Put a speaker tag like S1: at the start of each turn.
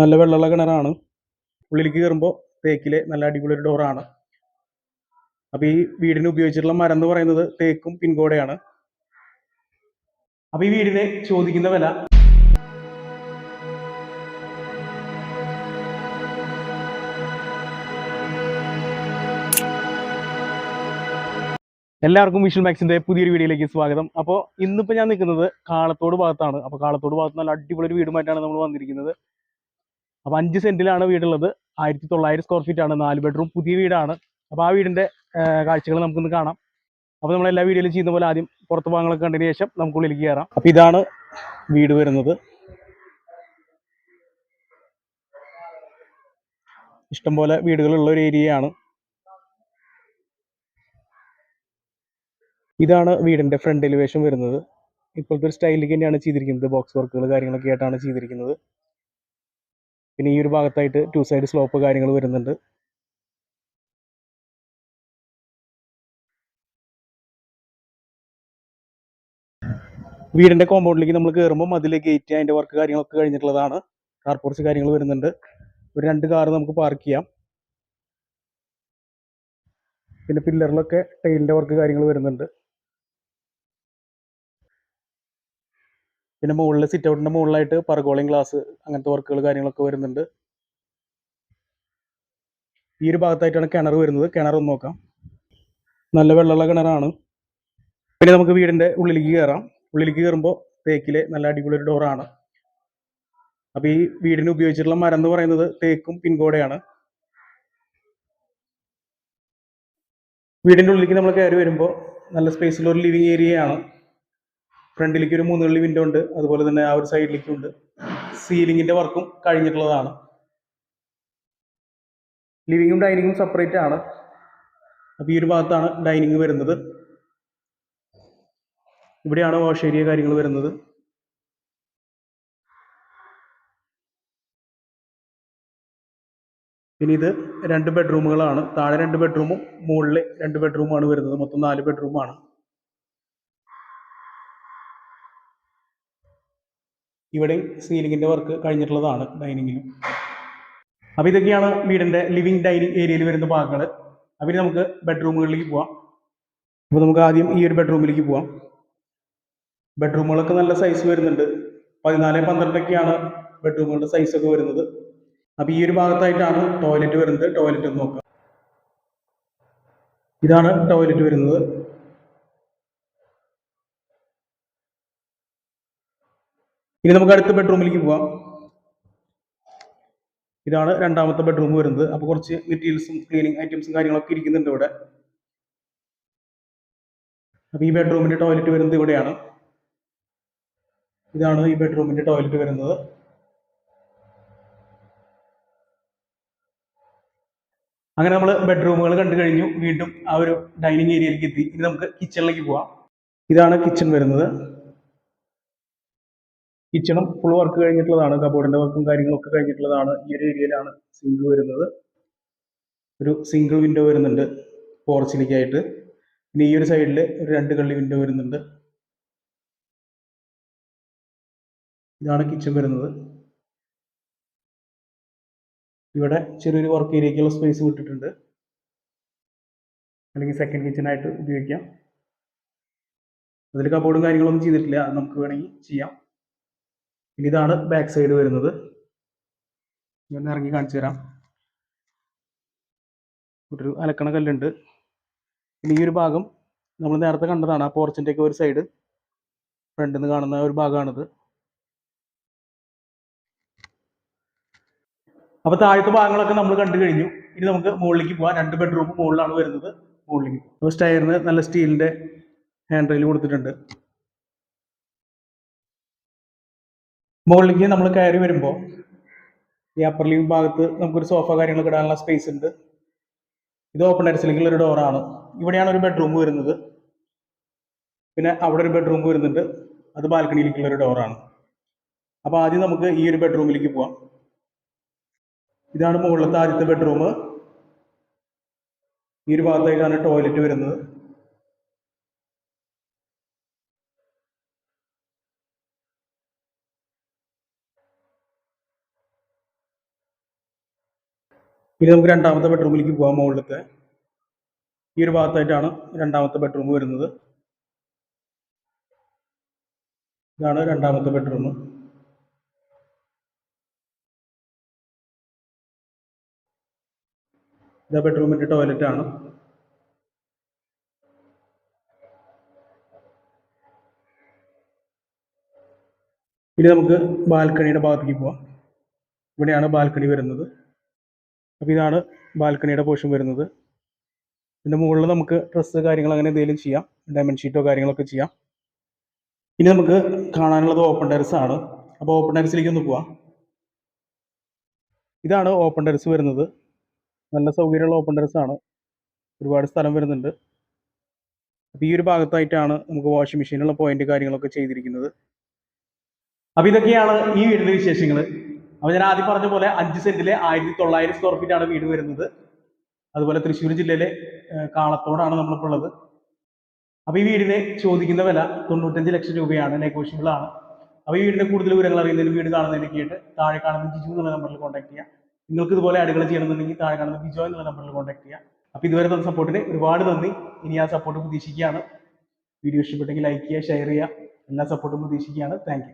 S1: നല്ല വെള്ളമുള്ള കിണറാണ്. ഉള്ളിലേക്ക് കയറുമ്പോൾ തേക്കിലെ നല്ല അടിപൊളി ഒരു ഡോറാണ്. അപ്പോൾ ഈ വീടിന് ഉപയോഗിച്ചിട്ടുള്ള മരം എന്ന് പറയുന്നത് തേക്കും പിൻകോടയാണ്. അപ്പോൾ ഈ വീടിനെ ചോദിക്കുന്ന വില? എല്ലാവർക്കും വിഷ്വൽ മാക്സിന്റെ പുതിയൊരു വീഡിയോയിലേക്ക് സ്വാഗതം. അപ്പോൾ ഇന്നിപ്പോൾ ഞാൻ നിൽക്കുന്നത് കാളത്തോട് ഭാഗത്താണ്. അപ്പോൾ കാളത്തോട് ഭാഗത്ത് നല്ല അടിപൊളി ഒരു വീടുമായിട്ടാണ് നമ്മൾ വന്നിരിക്കുന്നത്. അപ്പോൾ അഞ്ച് സെന്റിലാണ് വീടുള്ളത്. ആയിരത്തി തൊള്ളായിരം സ്ക്വയർ ഫീറ്റ് ആണ്. നാല് ബെഡ്റൂം പുതിയ വീടാണ്. അപ്പോൾ ആ വീടിന്റെ കാഴ്ചകൾ നമുക്കൊന്ന് കാണാം. അപ്പോൾ നമ്മൾ എല്ലാ വീഡിയോയിലും ചെയ്യുന്ന പോലെ ആദ്യം പുറത്ത് ഭാഗങ്ങളൊക്കെ കണ്ടതിന് ശേഷം നമുക്ക് ഉള്ളിലേക്ക് കയറാം. അപ്പോൾ ഇതാണ് വീട് വരുന്നത്. ഇഷ്ടംപോലെ വീടുകളുള്ള ഒരു ഏരിയയാണ് ഇതാണ് വീടിന്റെ ഫ്രണ്ട് എലിവേഷൻ വരുന്നത്. ഇപ്പോഴത്തെ ഒരു സ്റ്റൈലിലേക്ക് തന്നെയാണ് ചെയ്തിരിക്കുന്നത്. ബോക്സ് വർക്കുകൾ കാര്യങ്ങളൊക്കെ ആയിട്ടാണ് ചെയ്തിരിക്കുന്നത്. പിന്നെ ഈ ഒരു ഭാഗത്തായിട്ട് ടു സൈഡ് സ്ലോപ്പ് കാര്യങ്ങൾ വരുന്നുണ്ട്. വീടിന്റെ കോമ്പൗണ്ടിലേക്ക് നമ്മൾ കയറുമ്പോൾ അതിലെ ഗേറ്റ് അതിന്റെ വർക്ക് കാര്യങ്ങളൊക്കെ കഴിഞ്ഞിട്ടുള്ളതാണ്. കാർ പോർച്ച് കാര്യങ്ങൾ വരുന്നുണ്ട്. ഒരു രണ്ട് കാർ നമുക്ക് പാർക്ക് ചെയ്യാം. പിന്നെ പില്ലറിലൊക്കെ ടൈലിന്റെ വർക്ക് കാര്യങ്ങൾ വരുന്നുണ്ട്. പിന്നെ മുകളിൽ സിറ്റ് ഔട്ടിന്റെ മുകളിലായിട്ട് പർഗോളിങ് ഗ്ലാസ് അങ്ങനത്തെ വർക്കുകൾ കാര്യങ്ങളൊക്കെ വരുന്നുണ്ട്. ഈ ഒരു ഭാഗത്തായിട്ടാണ് കിണർ വരുന്നത്. കിണർ ഒന്ന് നോക്കാം. നല്ല വെള്ളമുള്ള കിണറാണ്. പിന്നെ നമുക്ക് വീടിന്റെ ഉള്ളിലേക്ക് കയറാം ഉള്ളിലേക്ക് കയറുമ്പോൾ തേക്കിലെ നല്ല അടിപൊളി ഒരു ഡോറാണ്. അപ്പോൾ ഈ വീടിന് ഉപയോഗിച്ചിട്ടുള്ള മരം എന്ന് പറയുന്നത് തേക്കും പിൻകോടയാണ്. വീടിന്റെ ഉള്ളിലേക്ക് നമ്മൾ കയറി വരുമ്പോൾ നല്ല സ്പേസിലുള്ള ഒരു ലിവിങ് ഏരിയയാണ് ഫ്രണ്ടിലേക്ക് ഒരു മൂന്ന് കള്ളി വിൻഡോ ഉണ്ട്. അതുപോലെ തന്നെ ആ ഒരു സൈഡിലേക്കും ഉണ്ട്. സീലിംഗിന്റെ വർക്കും കഴിഞ്ഞിട്ടുള്ളതാണ്. ലിവിങ്ങും ഡൈനിങ്ങും സെപ്പറേറ്റ് ആണ്. അപ്പോൾ ഈ ഒരു ഭാഗത്താണ് ഡൈനിങ് വരുന്നത്. ഇവിടെയാണ് വാഷ് ഏരിയ കാര്യങ്ങൾ വരുന്നത്. പിന്നെ ഇത് രണ്ട് ബെഡ്റൂമുകളാണ് താഴെ രണ്ട് ബെഡ്റൂമും മുകളിൽ രണ്ട് ബെഡ്റൂമാണ് വരുന്നത്. മൊത്തം നാല് ബെഡ്റൂമാണ് ഇവിടെയും സീലിംഗിന്റെ വർക്ക് കഴിഞ്ഞിട്ടുള്ളതാണ് ഡൈനിങ്ങിലും. അപ്പോൾ ഇതൊക്കെയാണ് വീടിന്റെ ലിവിങ് ഡൈനിങ് ഏരിയയിൽ വരുന്ന ഭാഗങ്ങൾ. അപ്പോൾ ഇനി നമുക്ക് ബെഡ്റൂമുകളിലേക്ക് പോവാം. അപ്പോൾ നമുക്ക് ആദ്യം ഈ ഒരു ബെഡ്റൂമിലേക്ക് പോവാം. ബെഡ്റൂമുകളൊക്കെ നല്ല സൈസ് വരുന്നുണ്ട്. പതിനാല് പന്ത്രണ്ടൊക്കെയാണ് ബെഡ്റൂമുകളുടെ സൈസ് ഒക്കെ വരുന്നത്. അപ്പോൾ ഈ ഒരു ഭാഗത്തായിട്ടാണ് ടോയ്ലറ്റ് വരുന്നത്. ടോയ്ലറ്റ് ഒന്ന് നോക്കാം. ഇതാണ് ടോയ്ലറ്റ് വരുന്നത്. ഇനി നമുക്ക് അടുത്ത ബെഡ്റൂമിലേക്ക് പോവാം. ഇതാണ് രണ്ടാമത്തെ ബെഡ്റൂം വരുന്നത്. അപ്പോൾ കുറച്ച് മെറ്റീരിയൽസും ക്ലീനിങ് ഐറ്റംസും കാര്യങ്ങളൊക്കെ ഇരിക്കുന്നുണ്ട് ഇവിടെ. അപ്പോൾ ഈ ബെഡ്റൂമിന്റെ ടോയ്ലറ്റ് വരുന്നത് ഇവിടെയാണ്. ഇതാണ് ഈ ബെഡ്റൂമിന്റെ ടോയ്ലറ്റ് വരുന്നത്. അങ്ങനെ നമ്മൾ ബെഡ്റൂമുകൾ കണ്ടു കഴിഞ്ഞു. വീണ്ടും ആ ഒരു ഡൈനിങ് ഏരിയയിലേക്ക് എത്തി. ഇനി നമുക്ക് കിച്ചണിലേക്ക് പോവാം. ഇതാണ് കിച്ചൺ വരുന്നത്. കിച്ചണും ഫുൾ വർക്ക് കഴിഞ്ഞിട്ടുള്ളതാണ് കബോർഡിന്റെ വർക്കും കാര്യങ്ങളൊക്കെ കഴിഞ്ഞിട്ടുള്ളതാണ് ഈ ഒരു ഏരിയയിലാണ് സിങ്ക് വരുന്നത്. ഒരു സിംഗിൾ വിൻഡോ വരുന്നുണ്ട് പോർച്ചിലേക്കായിട്ട് പിന്നെ ഈ ഒരു സൈഡിൽ രണ്ട് കള്ളി വിൻഡോ വരുന്നുണ്ട്. ഇതാണ് കിച്ചൺ വരുന്നത്. ഇവിടെ ചെറിയൊരു വർക്ക് ഏരിയക്കുള്ള സ്പേസ് വിട്ടിട്ടുണ്ട്. അല്ലെങ്കിൽ സെക്കൻഡ് കിച്ചണായിട്ട് ഉപയോഗിക്കാം. അതിൽ കബോർഡും കാര്യങ്ങളൊന്നും ചെയ്തിട്ടില്ല. അത് നമുക്ക് വേണമെങ്കിൽ ചെയ്യാം. ഇതാണ് ബാക്ക് സൈഡ് വരുന്നത്. ഞാൻ ഇറങ്ങി കാണിച്ചു തരാം. ഒരു അലക്കണ കല്ലുണ്ട്. ഇനി ഈ ഒരു ഭാഗം നമ്മൾ നേരത്തെ കണ്ടതാണ്. ആ പോർച്ചിന്റെ ഒക്കെ ഒരു സൈഡ് ഫ്രണ്ടിൽ നിന്ന് കാണുന്ന ഒരു ഭാഗമാണിത്. അപ്പോൾ താഴത്തെ ഭാഗങ്ങളൊക്കെ നമ്മൾ കണ്ടു കഴിഞ്ഞു. ഇനി നമുക്ക് മുകളിലേക്ക് പോകാം രണ്ട് ബെഡ്റൂം മുകളിലാണ് വരുന്നത്. മുകളിലേക്ക്. അപ്പോൾ സ്റ്റയറിന് നല്ല സ്റ്റീലിന്റെ ഹാൻഡ് റെയിൽ കൊടുത്തിട്ടുണ്ട്. മുകളിലേക്ക് നമ്മൾ കയറി വരുമ്പോൾ ഈ അപ്പർ ലിവിംഗ് ഭാഗത്ത് നമുക്കൊരു സോഫ കാര്യങ്ങളൊക്കെ ഇടാനുള്ള സ്പേസ് ഉണ്ട്. ഇത് ഓപ്പൺ ടെറസിലേക്കുള്ള ഒരു ഡോറാണ് ഇവിടെയാണ് ഒരു ബെഡ്റൂം വരുന്നത്. പിന്നെ അവിടെ ഒരു ബെഡ്റൂം വരുന്നുണ്ട്. അത് ബാൽക്കണിയിലേക്കുള്ള ഒരു ഡോറാണ് അപ്പോൾ ആദ്യം നമുക്ക് ഈ ഒരു ബെഡ്റൂമിലേക്ക് പോവാം. ഇതാണ് മുകളിലത്തെ ആദ്യത്തെ ബെഡ്റൂം ഈ ഒരു ഭാഗത്തായിട്ടാണ് ടോയ്ലറ്റ് വരുന്നത്. ഇനി നമുക്ക് രണ്ടാമത്തെ ബെഡ്റൂമിലേക്ക് പോകാം മുകളിലത്തെ. ഈ ഒരു ഭാഗത്തായിട്ടാണ് രണ്ടാമത്തെ ബെഡ്റൂം വരുന്നത്. ഇതാണ് രണ്ടാമത്തെ ബെഡ്റൂം. ഇതാ ബെഡ്റൂമിന്റെ ടോയ്ലറ്റ് ആണ്. ഇനി നമുക്ക് ബാൽക്കണിയുടെ ഭാഗത്തേക്ക് പോവാം. ഇവിടെയാണ് ബാൽക്കണി വരുന്നത്. അപ്പോൾ ഇതാണ് ബാൽക്കണിയുടെ പോർഷൻ വരുന്നത്. ഇതിന്റെ മുകളിൽ നമുക്ക് ഡ്രസ്സ് കാര്യങ്ങൾ അങ്ങനെ എന്തെങ്കിലും ചെയ്യാം. ഡയമണ്ട് ഷീറ്റോ കാര്യങ്ങളൊക്കെ ചെയ്യാം. ഇനി നമുക്ക് കാണാനുള്ളത് ഓപ്പൺ ടെറസ് ആണ്. അപ്പോൾ ഓപ്പൺ ടെറസിലേക്ക് ഒന്ന് പോവാം. ഇതാണ് ഓപ്പൺ ടെറസ് വരുന്നത്. നല്ല സൗകര്യമുള്ള ഓപ്പൺ ടെറസ് ആണ്. ഒരുപാട് സ്ഥലം വരുന്നുണ്ട്. അപ്പോൾ ഈ ഒരു ഭാഗത്തായിട്ടാണ് നമുക്ക് വാഷിംഗ് മെഷീനുള്ള പോയിന്റ് കാര്യങ്ങളൊക്കെ ചെയ്തിരിക്കുന്നത്. അപ്പോൾ ഇതൊക്കെയാണ് ഈ വീടിന്റെ വിശേഷങ്ങൾ അപ്പോൾ ഞാൻ ആദ്യം പറഞ്ഞ പോലെ അഞ്ച് സെന്റിലെ ആയിരത്തി തൊള്ളായിരം സ്ക്വയർ ഫീറ്റ് ആണ് വീട് വരുന്നത്. അതുപോലെ തൃശ്ശൂർ ജില്ലയിലെ കാളത്തോടാണ് നമ്മളിപ്പോൾ ഉള്ളത്. അപ്പൊ ഈ വീടിന് ചോദിക്കുന്ന വില തൊണ്ണൂറ്റഞ്ച് ലക്ഷം രൂപയാണ് നെഗോഷ്യബിൾ ആണ് അപ്പോൾ ഈ വീടിന്റെ കൂടുതൽ വിവരങ്ങൾ അറിയുന്നതിന് വീട് കാണുന്നതിന് കേട്ട് താഴെ കാണുന്ന ജിജു എന്നുള്ള നമ്പറിൽ കോൺടാക്ട് ചെയ്യാം. നിങ്ങൾക്ക് ഇതുപോലെ അടുക്കള ചെയ്യണമെന്നുണ്ടെങ്കിൽ താഴെ കാണുന്ന ബിജോ എന്നുള്ള നമ്പറിൽ കോൺടാക്ട് ചെയ്യാം. അപ്പോൾ ഇതുവരെ തന്ന സപ്പോർട്ടിന് ഒരുപാട് നന്ദി. ഇനി ആ സപ്പോർട്ട് പ്രതീക്ഷിക്കുകയാണ്. വീഡിയോ ഇഷ്ടപ്പെട്ടെങ്കിൽ ലൈക്ക് ചെയ്യുക ഷെയർ ചെയ്യുക. എല്ലാ സപ്പോർട്ടും പ്രതീക്ഷിക്കുകയാണ്. താങ്ക്